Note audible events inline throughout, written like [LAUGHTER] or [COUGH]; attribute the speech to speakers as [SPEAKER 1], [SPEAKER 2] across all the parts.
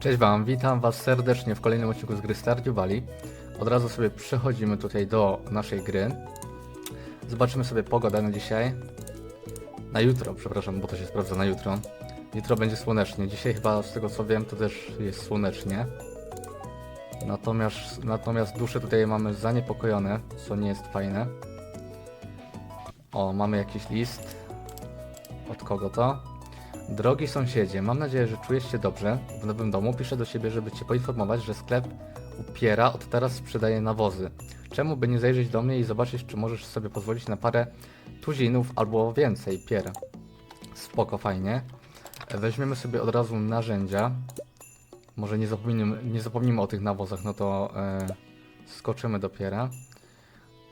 [SPEAKER 1] Cześć Wam, witam Was serdecznie w kolejnym odcinku z gry Stardew Valley. Od razu sobie przechodzimy tutaj do naszej gry. Zobaczymy sobie pogodę na dzisiaj. Na jutro, przepraszam, bo to się sprawdza na jutro. Jutro będzie słonecznie. Dzisiaj chyba z tego co wiem to też jest słonecznie. Natomiast, natomiast dusze tutaj mamy zaniepokojone, co nie jest fajne. O, mamy jakiś list. Od kogo to? Drogi sąsiedzie, mam nadzieję, że czujesz się dobrze w nowym domu. Piszę do siebie, żeby cię poinformować, że sklep upiera od teraz sprzedaje nawozy. Czemu by nie zajrzeć do mnie i zobaczyć, czy możesz sobie pozwolić na parę tuzinów albo więcej pier. Spoko, fajnie. Weźmiemy sobie od razu narzędzia. Może nie zapomnimy, nie zapomnimy o tych nawozach, no to e, skoczymy do piera.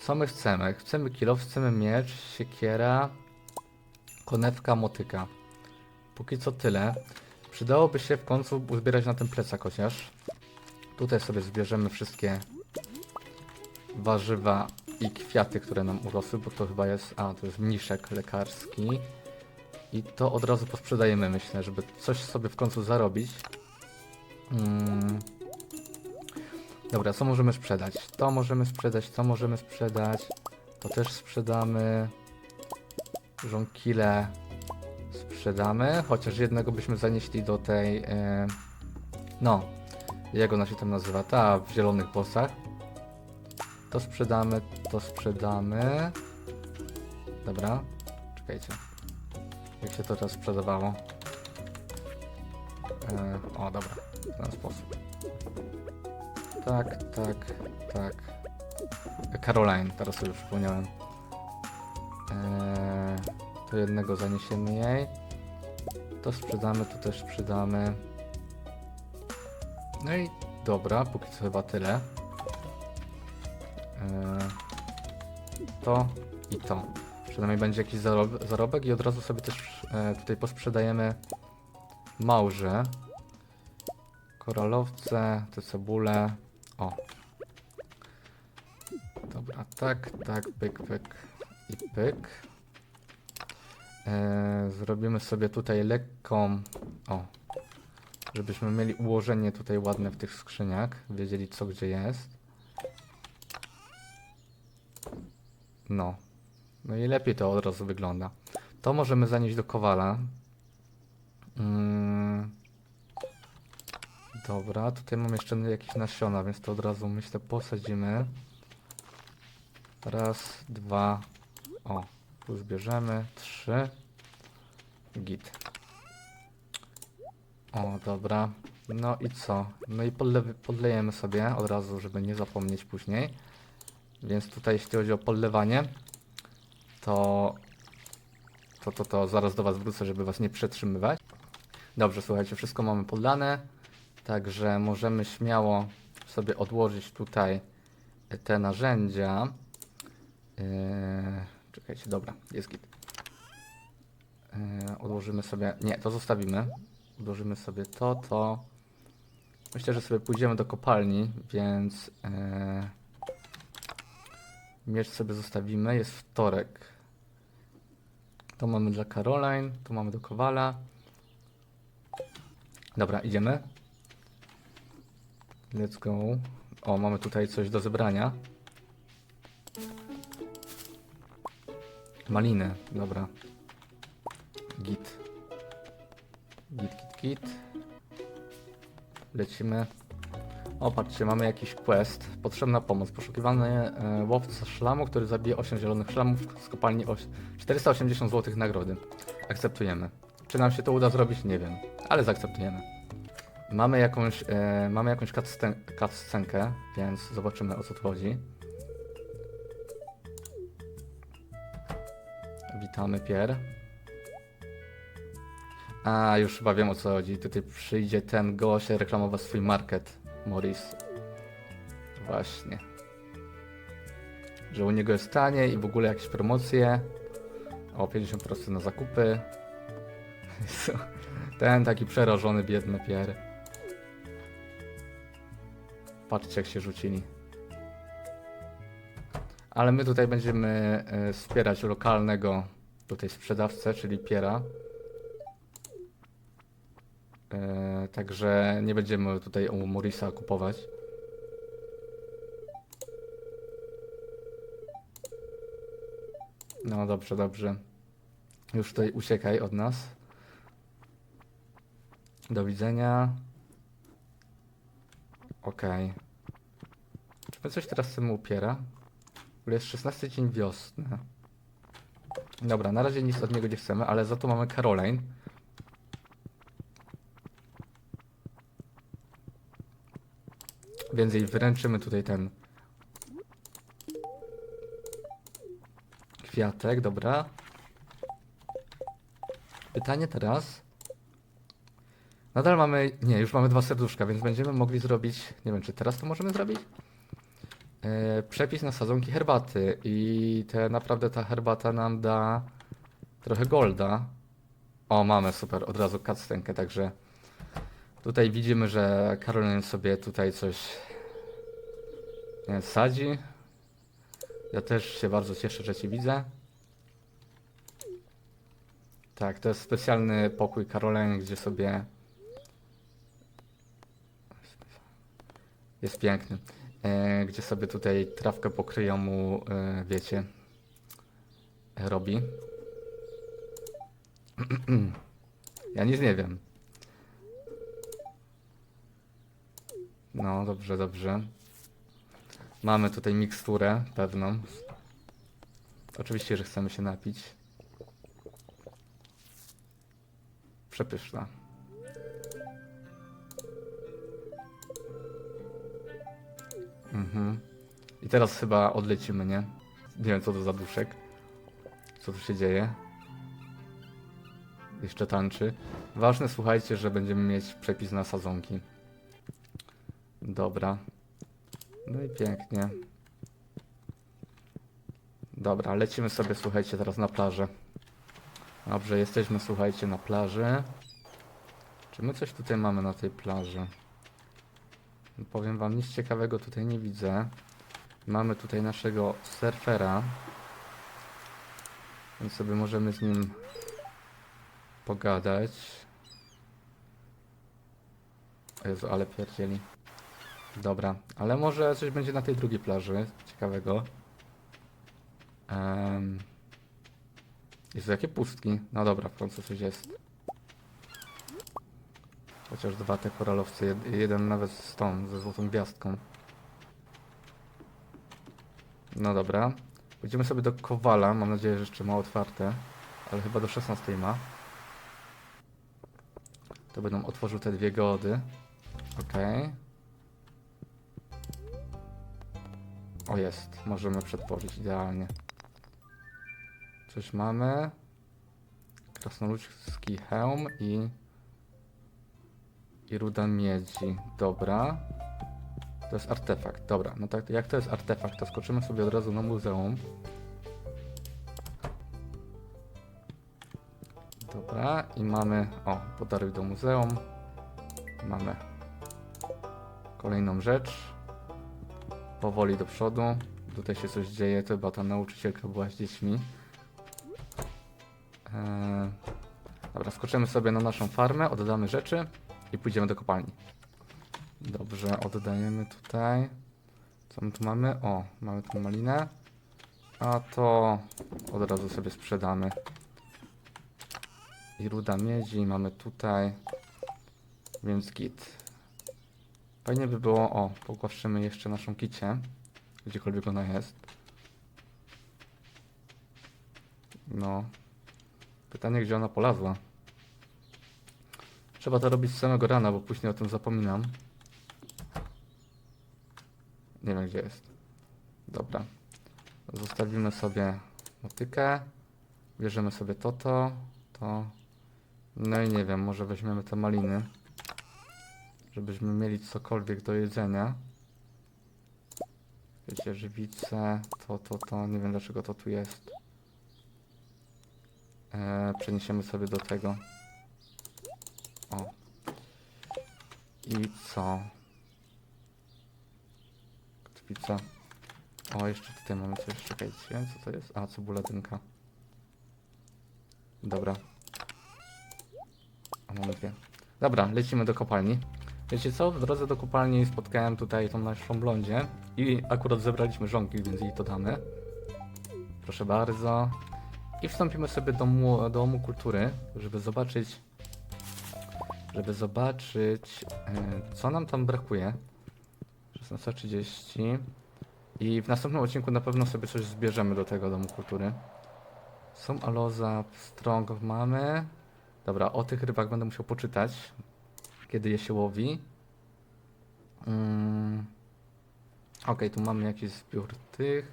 [SPEAKER 1] Co my chcemy? Chcemy kilo, chcemy miecz, siekiera, konewka, motyka. Póki co tyle. Przydałoby się w końcu uzbierać na ten plecak chociaż. Tutaj sobie zbierzemy wszystkie warzywa i kwiaty, które nam urosły, bo to chyba jest... A, to jest mniszek lekarski. I to od razu posprzedajemy, myślę, żeby coś sobie w końcu zarobić. Mm. Dobra, co możemy sprzedać? To możemy sprzedać, to możemy sprzedać. To też sprzedamy. Żonkile sprzedamy, chociaż jednego byśmy zanieśli do tej, e, no, jak ona się tam nazywa, ta w zielonych bossach. To sprzedamy, to sprzedamy. Dobra, czekajcie. Jak się to teraz sprzedawało? E, o, dobra, w ten sposób. Tak, tak, tak. Caroline, teraz sobie przypomniałem. Eee, to jednego zaniesiemy jej. To sprzedamy, to też sprzedamy. No i dobra, póki co chyba tyle. Eee, to i to. Przynajmniej będzie jakiś zarob zarobek i od razu sobie też e, tutaj posprzedajemy małże. Koralowce, te cebule. O. Dobra, tak, tak, pyk, pyk i pyk. Eee, zrobimy sobie tutaj lekką, o, żebyśmy mieli ułożenie tutaj ładne w tych skrzyniach, wiedzieli co gdzie jest. No, no i lepiej to od razu wygląda. To możemy zanieść do kowala. Mm. Dobra, tutaj mam jeszcze jakieś nasiona, więc to od razu myślę posadzimy. Raz, dwa, o, tu zbierzemy, trzy, git. O, dobra, no i co? No i podle podlejemy sobie od razu, żeby nie zapomnieć później. Więc tutaj jeśli chodzi o podlewanie, to, to, to, to zaraz do Was wrócę, żeby Was nie przetrzymywać. Dobrze, słuchajcie, wszystko mamy podlane, także możemy śmiało sobie odłożyć tutaj te narzędzia. Yy, czekajcie, dobra, jest git. Yy, odłożymy sobie, nie, to zostawimy. Odłożymy sobie to, to. Myślę, że sobie pójdziemy do kopalni, więc yy, miecz sobie zostawimy. Jest wtorek. To mamy dla Caroline, tu mamy do Kowala. Dobra, idziemy. Let's go. O, mamy tutaj coś do zebrania. Maliny, dobra. Git. Git, git, git. Lecimy. O, patrzcie, mamy jakiś quest. Potrzebna pomoc. Poszukiwany e, łowca szlamu, który zabije 8 zielonych szlamów z kopalni oś- 480 zł nagrody. Akceptujemy. Czy nam się to uda zrobić? Nie wiem. Ale zaakceptujemy. Mamy jakąś, e, mamy jakąś cutscen- cutscenkę, więc zobaczymy o co tu chodzi. Witamy, Pier. A, już chyba wiem o co chodzi. Tutaj przyjdzie ten gość reklamować swój market, Morris. Właśnie. Że u niego jest tanie i w ogóle jakieś promocje. O, 50% na zakupy. [LAUGHS] Ten taki przerażony, biedny Pier. Patrzcie jak się rzucili. Ale my tutaj będziemy e, wspierać lokalnego tutaj sprzedawcę, czyli Piera. E, także nie będziemy tutaj u Morisa kupować. No dobrze, dobrze. Już tutaj uciekaj od nas. Do widzenia. Okej. Czy my coś teraz chcemy upiera? Ogóle jest 16 dzień wiosny. Dobra, na razie nic od niego nie chcemy, ale za to mamy Caroline. Więc jej wręczymy tutaj ten kwiatek, dobra. Pytanie teraz. Nadal mamy. Nie, już mamy dwa serduszka, więc będziemy mogli zrobić. Nie wiem, czy teraz to możemy zrobić? E, przepis na sadzonki herbaty. I te naprawdę ta herbata nam da trochę golda. O, mamy super, od razu cutscenkę, także tutaj widzimy, że Karolin sobie tutaj coś wiem, sadzi. Ja też się bardzo cieszę, że Cię widzę. Tak, to jest specjalny pokój Karolin, gdzie sobie jest piękny. E, gdzie sobie tutaj trawkę pokryją mu, e, wiecie, robi. [CLEARS THROAT] ja nic nie wiem. No, dobrze, dobrze. Mamy tutaj miksturę pewną. Oczywiście, że chcemy się napić. Przepyszna. Mhm. I teraz chyba odlecimy, nie? Nie wiem, co to za duszek. Co tu się dzieje? Jeszcze tańczy. Ważne, słuchajcie, że będziemy mieć przepis na sadzonki. Dobra. No i pięknie. Dobra, lecimy sobie, słuchajcie, teraz na plażę. Dobrze, jesteśmy, słuchajcie, na plaży. Czy my coś tutaj mamy na tej plaży? Powiem wam, nic ciekawego tutaj nie widzę. Mamy tutaj naszego surfera. Więc sobie możemy z nim pogadać. O Jezu, ale pierdzieli. Dobra, ale może coś będzie na tej drugiej plaży ciekawego. Um, jest jakie pustki. No dobra, w końcu coś jest. Chociaż dwa te koralowce, jed, jeden nawet z tą, ze złotą gwiazdką. No dobra. Pójdziemy sobie do Kowala, mam nadzieję, że jeszcze ma otwarte. Ale chyba do 16 ma. To będą otworzył te dwie gody. Okej. O jest, możemy przetworzyć idealnie. Coś mamy. Krasnoludzki hełm i... I ruda miedzi. Dobra. To jest artefakt. Dobra, no tak, jak to jest artefakt, to skoczymy sobie od razu na muzeum. Dobra, i mamy... O, podaruj do muzeum. Mamy kolejną rzecz. Powoli do przodu. Tutaj się coś dzieje, to chyba ta nauczycielka była z dziećmi. Eee, dobra, skoczymy sobie na naszą farmę, oddamy rzeczy i pójdziemy do kopalni. Dobrze, oddajemy tutaj. Co my tu mamy? O, mamy tu malinę. A to od razu sobie sprzedamy. I ruda miedzi mamy tutaj. Więc git. Fajnie by było, o, pogłaszczymy jeszcze naszą kicię. Gdziekolwiek ona jest. No. Pytanie, gdzie ona polazła. Trzeba to robić z samego rana, bo później o tym zapominam. Nie wiem, gdzie jest. Dobra. Zostawimy sobie motykę. Bierzemy sobie to, to, to. No i nie wiem, może weźmiemy te maliny. Żebyśmy mieli cokolwiek do jedzenia. Wiecie, żywice, to, to, to. Nie wiem, dlaczego to tu jest. Eee, przeniesiemy sobie do tego. O. I co? Kotwica. O, jeszcze tutaj mamy coś, czekajcie, co to jest? A, cebula dynka. Dobra. A mamy dwie. Dobra, lecimy do kopalni. Wiecie co? W drodze do kopalni spotkałem tutaj tą naszą blondzie i akurat zebraliśmy żonki, więc jej to damy. Proszę bardzo. I wstąpimy sobie do domu, do domu kultury, żeby zobaczyć, żeby zobaczyć, e, co nam tam brakuje. 16.30. I w następnym odcinku na pewno sobie coś zbierzemy do tego domu kultury. Są aloza, strong mamy. Dobra, o tych rybach będę musiał poczytać, kiedy je się łowi. Mm. Okej, tu mamy jakiś zbiór tych.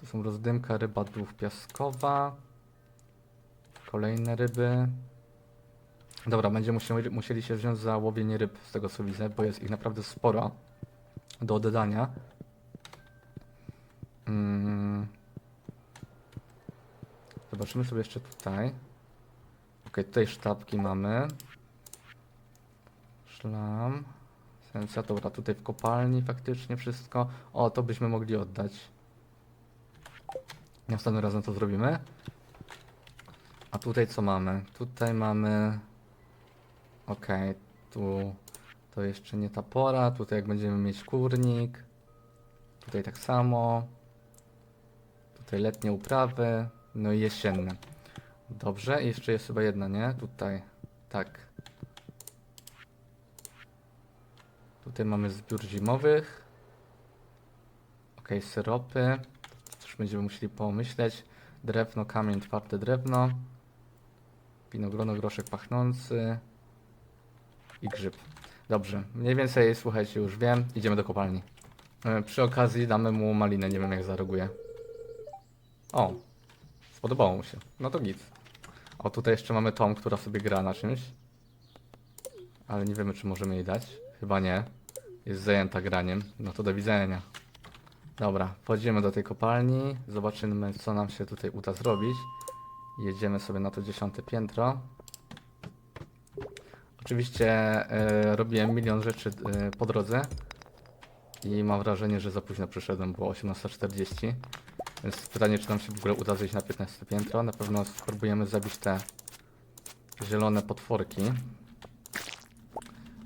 [SPEAKER 1] Tu są rozdymka, ryba dwóch piaskowa. Kolejne ryby. Dobra, będziemy musieli, musieli się wziąć za łowienie ryb, z tego co widzę, bo jest ich naprawdę sporo do oddania. Mm. Zobaczymy sobie jeszcze tutaj. Ok, tutaj sztabki mamy. Szlam. Sencja, dobra, tutaj w kopalni faktycznie wszystko. O, to byśmy mogli oddać. Następnym razem to zrobimy. A tutaj co mamy? Tutaj mamy... Okej, tu to jeszcze nie ta pora. Tutaj jak będziemy mieć kurnik. Tutaj tak samo. Tutaj letnie uprawy. No i jesienne. Dobrze, jeszcze jest chyba jedna, nie? Tutaj. Tak. Tutaj mamy zbiór zimowych. Ok, syropy. Też będziemy musieli pomyśleć. Drewno, kamień, twarde drewno. Winogrono, groszek pachnący. I grzyb. Dobrze, mniej więcej słuchajcie, już wiem. Idziemy do kopalni. E, Przy okazji damy mu malinę, nie wiem jak zareaguje. O, spodobało mu się. No to git. O, tutaj jeszcze mamy Tom, która sobie gra na czymś. Ale nie wiemy, czy możemy jej dać. Chyba nie. Jest zajęta graniem. No to do widzenia. Dobra, wchodzimy do tej kopalni. Zobaczymy, co nam się tutaj uda zrobić. Jedziemy sobie na to dziesiąte piętro. Oczywiście e, robiłem milion rzeczy e, po drodze. I mam wrażenie, że za późno przyszedłem, było 18.40. Więc pytanie, czy nam się w ogóle uda zejść na 15 piętro. Na pewno spróbujemy zabić te zielone potworki.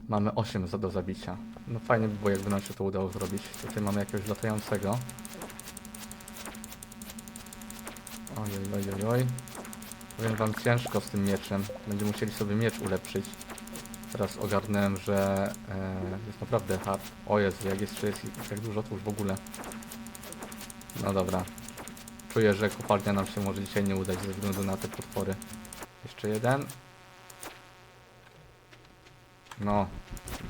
[SPEAKER 1] Mamy 8 za do zabicia. No fajnie by było, jakby nam się to udało zrobić. Tutaj mamy jakiegoś latającego. Oj, oj, oj, oj. Powiem wam ciężko z tym mieczem. Będziemy musieli sobie miecz ulepszyć. Teraz ogarnąłem, że e, jest naprawdę hard. O Jezu, jak jest, jest tak dużo, to już w ogóle. No dobra. Czuję, że kopalnia nam się może dzisiaj nie udać ze względu na te potwory. Jeszcze jeden. No,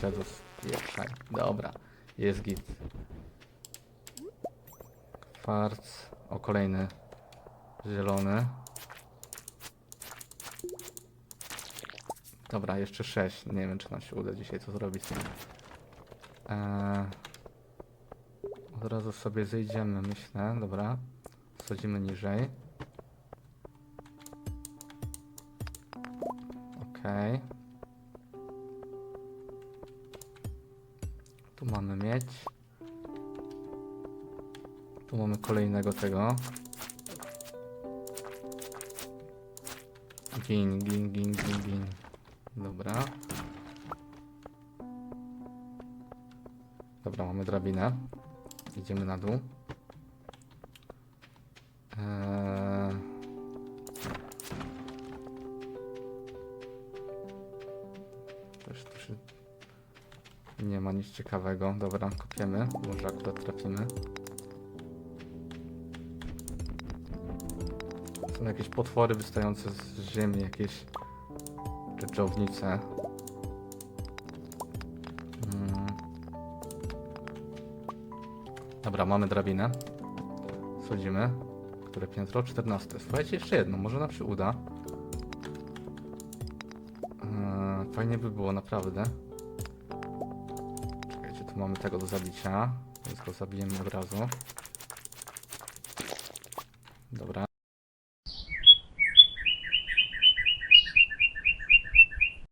[SPEAKER 1] dziados pieprzaj. Dobra, jest git. Kwarc. O, kolejny zielony. Dobra, jeszcze sześć. Nie wiem, czy nam się uda dzisiaj to zrobić. Eee, od razu sobie zejdziemy, myślę. Dobra. Schodzimy niżej. Okej. Tu mamy mieć. Tu mamy kolejnego tego. Gin, gin, gin, gin, gin. Dobra. Dobra, mamy drabinę. Idziemy na dół. Eee... Tu się... Nie ma nic ciekawego. Dobra, kopiemy. Może akurat trafimy. Są jakieś potwory wystające z ziemi, jakieś dżdżownice. Mm. Dobra, mamy drabinę. Schodzimy. Które piętro? 14. Słuchajcie, jeszcze jedno, może nam się uda. Eee, fajnie by było, naprawdę. Czekajcie, tu mamy tego do zabicia. Więc go zabijemy od razu.